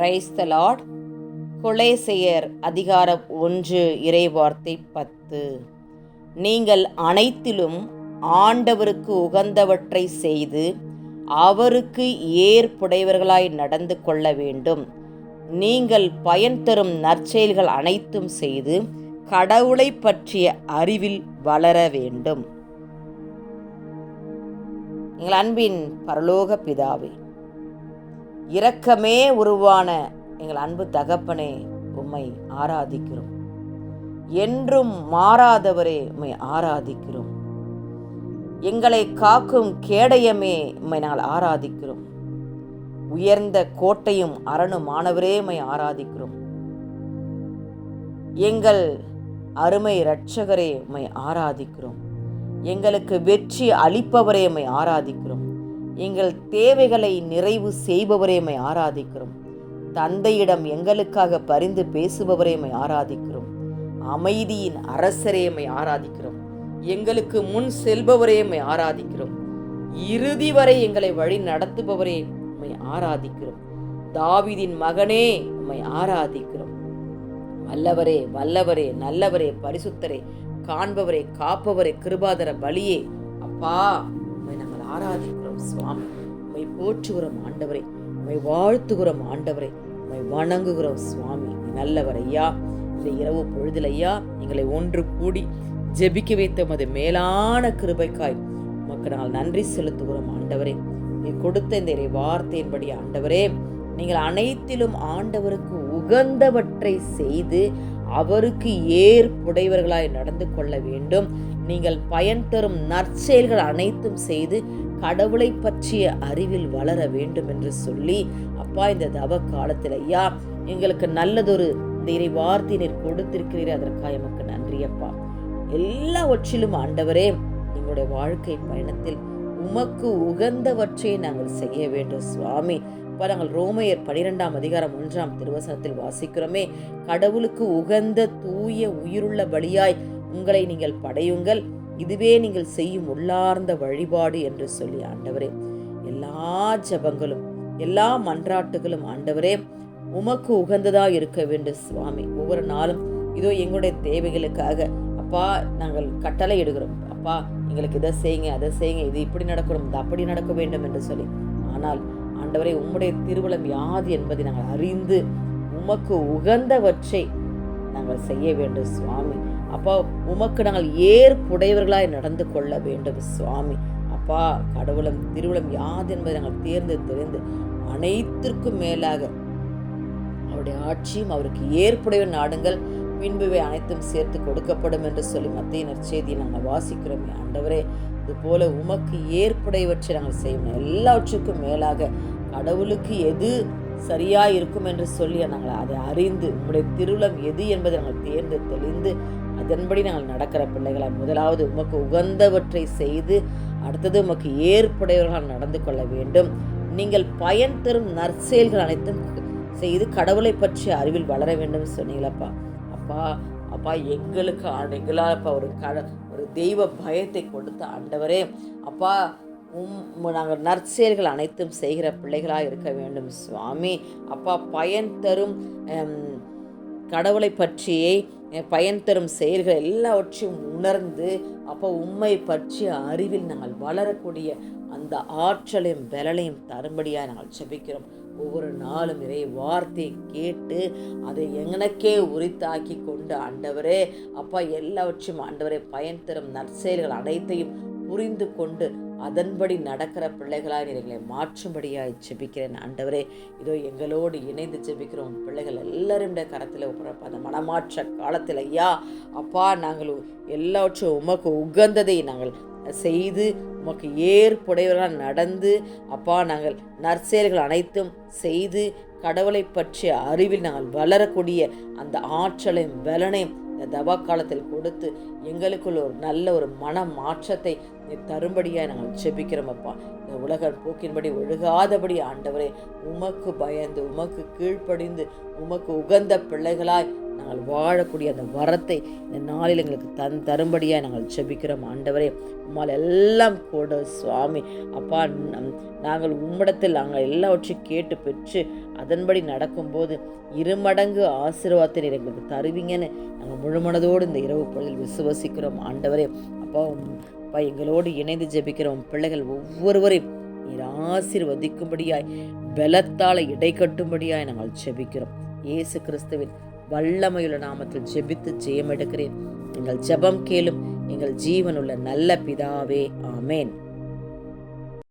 Praise the Lord கொலேசையர் அதிகாரம் ஒன்று இறைவார்த்தை பத்து. நீங்கள் அனைத்திலும் ஆண்டவருக்கு உகந்தவற்றை செய்து அவருக்கு ஏற்புடையவர்களாய் நடந்து கொள்ள வேண்டும். நீங்கள் பயன் தரும் நற்செயல்கள் அனைத்தும் செய்து கடவுளை பற்றிய அறிவில் வளர வேண்டும். எங்கள் அன்பின் பரலோக பிதாவே இரக்கமே உருவான எங்கள் அன்பு தகப்பனே உம்மை ஆராதிக்கிறோம். என்றும் மாறாதவரே உம்மை ஆராதிக்கிறோம். எங்களை காக்கும் கேடயமே உம்மை நாங்கள் ஆராதிக்கிறோம். உயர்ந்த கோட்டையும் அரணுமானவரே உம்மை ஆராதிக்கிறோம். எங்கள் அருமை இரட்சகரே உம்மை ஆராதிக்கிறோம். எங்களுக்கு வெற்றி அளிப்பவரே உம்மை ஆராதிக்கிறோம். எங்கள் தேவைகளை நிறைவு செய்பவரே ஆராதிக்கிறோம். தந்தையிடம் எங்களுக்காக பரிந்து பேசுபவரே ஆராதிக்கிறோம். அமைதியின் அரசரே ஆராதிக்கிறோம். எங்களுக்கு முன் செல்பவரே ஆராதிக்கிறோம். இறுதி வரை எங்களை வழி நடத்துபவரே உண்மை ஆராதிக்கிறோம். தாவிதின் மகனே உம்மை ஆராதிக்கிறோம். வல்லவரே வல்லவரே நல்லவரே பரிசுத்தரே காண்பவரே காப்பவரே கிருபாதர பலியே. அப்பா. ஆராதிக்கிறோம் சுவாமி. உண்மை போற்றுகிறோம் ஆண்டவரே. உண்மை வாழ்த்துகிறோம் ஆண்டவரே. உண்மை வணங்குகிறோம் சுவாமி. நல்லவர் ஐயா. இந்த இரவு பொழுதில் ஐயா எங்களை ஒன்று கூடி ஜெபிக்க வைத்த உமது மேலான கிருபைக்காய். உமக்கு நாங்கள் நன்றி செலுத்துகிறோம் ஆண்டவரே. நீ கொடுத்த இந்த இறை வார்த்தையின்படி ஆண்டவரே நீங்கள் அனைத்திலும் ஆண்டவருக்கு உகந்தவற்றை செய்து அவருக்கு ஏற்புடையவர்களாய் நடந்து கொள்ள வேண்டும். நீங்கள் பயன் தரும் நற்செயல்கள் அனைத்தும் செய்து கடவுளை பற்றிய அறிவில் வளர வேண்டும் என்று சொல்லி அப்பா இந்த தவ காலத்தில் ஐயா எங்களுக்கு நல்லதொரு இந்த இறை வார்த்தை நீர் கொடுத்திருக்கிறீர். அதற்காக எமக்கு நன்றி அப்பா. எல்லாவற்றிலும் ஆண்டவரே எங்களுடைய வாழ்க்கை பயணத்தில் உமக்கு உகந்தவற்றை நாங்கள் செய்ய வேண்டும் சுவாமி. இப்போ நாங்கள் ரோமையர் பனிரெண்டாம் அதிகாரம் ஒன்றாம் திருவசனத்தில் வாசிக்கிறோமே கடவுளுக்கு உகந்த தூய உயிருள்ள பலியாய் உங்களை நீங்கள் படையுங்கள். இதுவே நீங்கள் செய்யும் உள்ளார்ந்த வழிபாடு என்று சொல்லி ஆண்டவரே. எல்லா ஜபங்களும் எல்லா மன்றாட்டுகளும் ஆண்டவரே உமக்கு உகந்ததா இருக்க வேண்டும் சுவாமி. ஒவ்வொரு நாளும் இதோ எங்களுடைய தேவைகளுக்காக. அப்பா நாங்கள் கட்டளை இடுகிறோம். அப்பா எங்களுக்கு இதை செய்யுங்க அதை செய்யுங்க இது இப்படி நடக்கணும் இது அப்படி நடக்க வேண்டும் என்று சொல்லி. ஆனால் ஆண்டவரே உம்முடைய திருவிழம் யாது என்பதை நாங்கள் அறிந்து உமக்கு உகந்தவற்றை நாங்கள் செய்ய வேண்டும் சுவாமி. அப்பா உமக்கு நாங்கள் ஏற்புடையவர்களாய் நடந்து கொள்ள வேண்டும் சுவாமி. அப்பா கடவுளம் திருவிழம் யாது என்பதை நாங்கள் தேர்ந்து தெரிந்து அனைத்திற்கும் மேலாக அவருடைய ஆட்சியும் அவருக்கு ஏற்புடைய நாடுங்கள் பின்புவை அனைத்தும் சேர்த்து கொடுக்கப்படும் என்று சொல்லி மத்திய நற்செய்தியை நாங்கள் வாசிக்கிறோமே ஆண்டவரே. இதுபோல உமக்கு ஏற்புடையவற்றை நாங்கள் செய்யணும் எல்லாவற்றுக்கும் மேலாக கடவுளுக்கு எது சரியாக இருக்கும் என்று சொல்லி நாங்கள் அதை அறிந்து உங்களுடைய திருவிழம் எது என்பதை நாங்கள் தேர்ந்து தெளிந்து அதன்படி நாங்கள் நடக்கிற பிள்ளைகளாய் முதலாவது உமக்கு உகந்தவற்றை செய்து அடுத்தது உமக்கு ஏற்புடையவர்களால் நடந்து கொள்ள வேண்டும். நீங்கள் பயன் தரும் நற்செயல்கள் அனைத்தும் செய்து கடவுளை பற்றி அறிவில் வளர வேண்டும் சொன்னீங்களப்பா. அப்பா அப்பா எங்களுக்கு எங்களால் அப்பா ஒரு கட ஒரு தெய்வ பயத்தை கொடுத்த ஆண்டவரே. அப்பா உம் நாங்கள் நற்செயல்கள் அனைத்தும் செய்கிற பிள்ளைகளாக இருக்க வேண்டும். சுவாமி அப்பா பயன் தரும் கடவுளை பற்றியே பயன் தரும் செயல்கள் எல்லாவற்றையும் உணர்ந்து அப்போ உண்மை பற்றிய அறிவில் நாங்கள் வளரக்கூடிய அந்த ஆற்றலையும் பலனையும் தரும்படியாக நாங்கள் செபிக்கிறோம் ஒவ்வொரு நாளும் இறை வார்த்தையை கேட்டு அதை எனக்கே உரித்தாக்கி கொண்டு ஆண்டவரே அப்பா எல்லாவற்றையும் ஆண்டவரே பயன் தரும் நற்செயல்கள் அனைத்தையும் புரிந்து கொண்டு அதன்படி நடக்கிற பிள்ளைகளாக எங்களை மாற்றும்படியாக ஜெபிக்கிறேன். ஆண்டவரே இதோ எங்களோடு இணைந்து ஜெபிக்கிறோம் பிள்ளைகள் எல்லாருடைய கரத்தில் ஒப்புறப்ப அந்த மனமாற்ற காலத்தில் ஐயா அப்பா நாங்கள் எல்லாவற்றும் உமக்கு உகந்ததை நாங்கள் செய்து உமக்கு ஏற்புடையவர்களாக நடந்து அப்பா நாங்கள் நற்செயல்கள் அனைத்தும் செய்து கடவுளை பற்றிய அறிவில் நாங்கள் வளரக்கூடிய அந்த ஆற்றலையும் பலனையும் இந்த தவா காலத்தில் கொடுத்து எங்களுக்குள்ள ஒரு நல்ல ஒரு மன மாற்றத்தை தரும்படியாக நாங்கள் செபிக்கிறோம் அப்பா இந்த உலக போக்கின்படி ஒழுகாதபடி ஆண்டவரே உமக்கு பயந்து உமக்கு கீழ்ப்படிந்து உமக்கு உகந்த பிள்ளைகளாய் நாங்கள் வாழக்கூடிய அந்த வரத்தை இந்த நாளில் எங்களுக்கு தன் தரும்படியாக நாங்கள் ஜெபிக்கிறோம். ஆண்டவரே உம்மால் எல்லாம் கூட சுவாமி. அப்பா நம்- நாங்கள் உம்மிடத்தில் நாங்கள் எல்லாவற்றையும் கேட்டு பெற்று அதன்படி நடக்கும்போது இருமடங்கு ஆசீர்வாதத்தை எங்களுக்கு தருவீங்கன்னு நாங்கள் முழுமனதோடு இந்த இரவு பொழுதில் விசுவசிக்கிறோம். ஆண்டவரே அப்பா அப்பா எங்களோடு இணைந்து ஜெபிக்கிறோம். பிள்ளைகள் ஒவ்வொருவரையும் நீர் ஆசீர்வதிக்கும்படியாய் பலத்தால் இடை கட்டும்படியாய் நாங்கள் ஜெபிக்கிறோம். இயேசு கிறிஸ்துவின் வல்லமையுள்ள நாமத்தில் ஜெபித்து ஜெயம் எடுக்கிறேன் எங்கள் ஜெபம் கேளும் எங்கள் ஜீவனுள்ள நல்ல பிதாவே ஆமேன்.